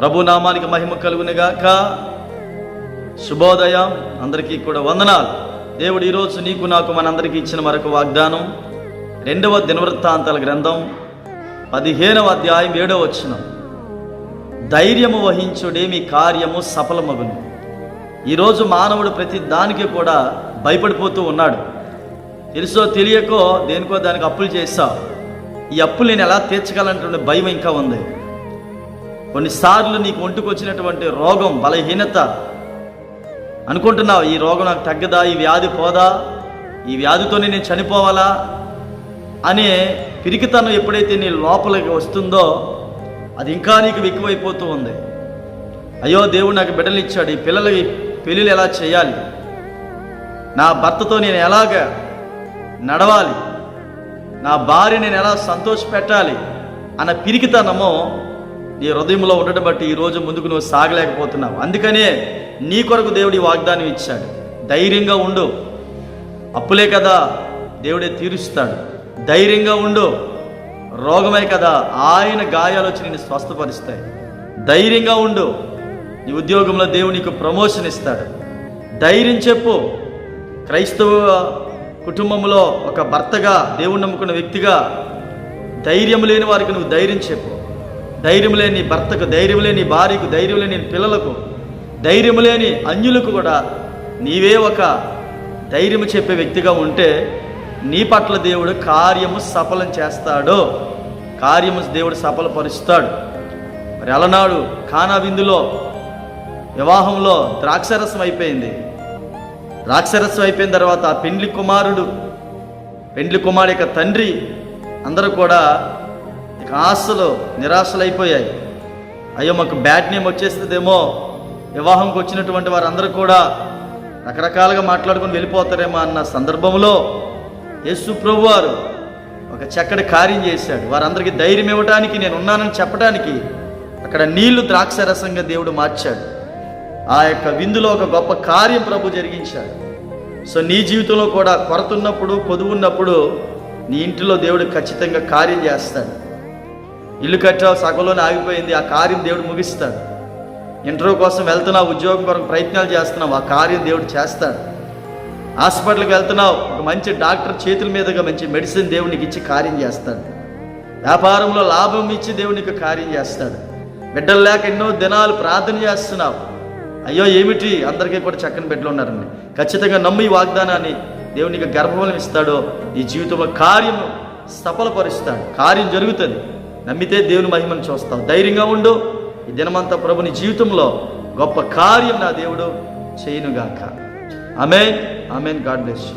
ప్రభు నామానికి మహిమ కలుగునిగాక. శుభోదయం. అందరికీ కూడా వందనాలు. దేవుడు ఈరోజు నీకు నాకు మనందరికీ ఇచ్చిన మరొక వాగ్దానం. రెండవ దినవృత్తాంతాల గ్రంథం పదిహేనవ అధ్యాయం ఏడవ వచ్చిన ధైర్యము వహించుడే మీ కార్యము సఫలమగును. ఈరోజు మానవుడు ప్రతి దానికి కూడా భయపడిపోతూ ఉన్నాడు. తెలుసో తెలియకో దేనికో దానికి అప్పులు చేస్తావు. ఈ అప్పులు నేను ఎలా తీర్చగలనటువంటి భయం ఇంకా ఉంది. కొన్నిసార్లు నీకు ఒంటికొచ్చినటువంటి రోగం బలహీనత. అనుకుంటున్నావు ఈ రోగం నాకు తగ్గదా? ఈ వ్యాధి పోదా? ఈ వ్యాధితోనే నేను చనిపోవాలా? అనే పిరికితనం ఎప్పుడైతే నీ లోపలికి వస్తుందో అది ఇంకా నీకు ఎక్కువైపోతూ ఉంది. అయ్యో దేవుడు నాకు బిడ్డలు ఇచ్చాడు ఈ పిల్లలకి పెళ్ళిళ్ళు ఎలా చేయాలి? నా భర్తతో నేను ఎలాగ నడవాలి? నా భార్య నేను ఎలా సంతోష పెట్టాలి అన్న పిరికితనము నీ హృదయంలో ఉండడం బట్టి ఈరోజు ముందుకు నువ్వు సాగలేకపోతున్నావు. అందుకనే నీ కొరకు దేవుడి వాగ్దానం ఇచ్చాడు. ధైర్యంగా ఉండు. అప్పులే కదా దేవుడే తీరుస్తాడు. ధైర్యంగా ఉండు. రోగమే కదా ఆయన గాయాలు వచ్చి నిన్ను స్వస్థపరుస్తాయి. ధైర్యంగా ఉండు. నీ ఉద్యోగంలో దేవుడు నీకు ప్రమోషన్ ఇస్తాడు. ధైర్యం చెప్పు. క్రైస్తవ కుటుంబంలో ఒక భర్తగా దేవుణ్ణి నమ్ముకున్న వ్యక్తిగా ధైర్యం లేని వారికి నువ్వు ధైర్యం చెప్పు. ధైర్యం లేని భర్తకు ధైర్యం లేని భార్యకు ధైర్యం లేని పిల్లలకు ధైర్యం లేని అన్యులకు కూడా నీవే ఒక ధైర్యం చెప్పే వ్యక్తిగా ఉంటే నీ పట్ల దేవుడు కార్యము సఫలం చేస్తాడు. కార్యము దేవుడు సఫలపరుస్తాడు. మరి అలనాడు కానా విందులో వివాహంలో ద్రాక్షరసం అయిపోయింది. ద్రాక్షరసం అయిపోయిన తర్వాత ఆ పెండ్లి కుమారుడు పెండ్లి కుమారు యొక్క తండ్రి అందరూ కూడా ఆశలు నిరాశలైపోయాయి. అయ్యో మాకు బ్యాడ్ నేమ్ వచ్చేస్తుందేమో. వివాహంకి వచ్చినటువంటి వారందరూ కూడా రకరకాలుగా మాట్లాడుకొని వెళ్ళిపోతారేమో అన్న సందర్భంలో యేసు ప్రభు వారు ఒక చక్కటి కార్యం చేశాడు. వారందరికీ ధైర్యం ఇవ్వడానికి నేను ఉన్నానని చెప్పడానికి అక్కడ నీళ్ళు ద్రాక్షరసంగా దేవుడు మార్చాడు. ఆ యొక్క విందులో ఒక గొప్ప కార్యం ప్రభు జరిగించాడు. సో నీ జీవితంలో కూడా కొరత ఉన్నప్పుడు కొదువు ఉన్నప్పుడు నీ ఇంటిలో దేవుడు ఖచ్చితంగా కార్యం చేస్తాడు. ఇల్లు కట్టావు సగంలోనే ఆగిపోయింది. ఆ కార్యం దేవుడు ముగిస్తాడు. ఇంటర్వ్యూ కోసం వెళ్తున్నావు ఉద్యోగం కొరకు ప్రయత్నాలు చేస్తున్నావు ఆ కార్యం దేవుడు చేస్తాడు. హాస్పిటల్కి వెళ్తున్నావు ఒక మంచి డాక్టర్ చేతుల మీదుగా మంచి మెడిసిన్ దేవునికి ఇచ్చి కార్యం చేస్తాడు. వ్యాపారంలో లాభం ఇచ్చి దేవునికి కార్యం చేస్తాడు. బిడ్డలు లేక ఎన్నో దినాలు ప్రార్థన చేస్తున్నావు. అయ్యో ఏమిటి? అందరికీ కూడా చక్కని బిడ్డలు ఉన్నారండి. ఖచ్చితంగా నమ్మి వాగ్దానాన్ని. దేవునికి గర్భఫలం ఇస్తాడో ఈ జీవితంలో కార్యము సఫలపరుస్తాడు. కార్యం జరుగుతుంది. నమ్మితే దేవుని మహిమను చూస్తావు. ధైర్యంగా ఉండు. ఈ దినమంతా ప్రభుని జీవితంలో గొప్ప కార్యం నా దేవుడు చేయనుగాక. Amen amen God bless you.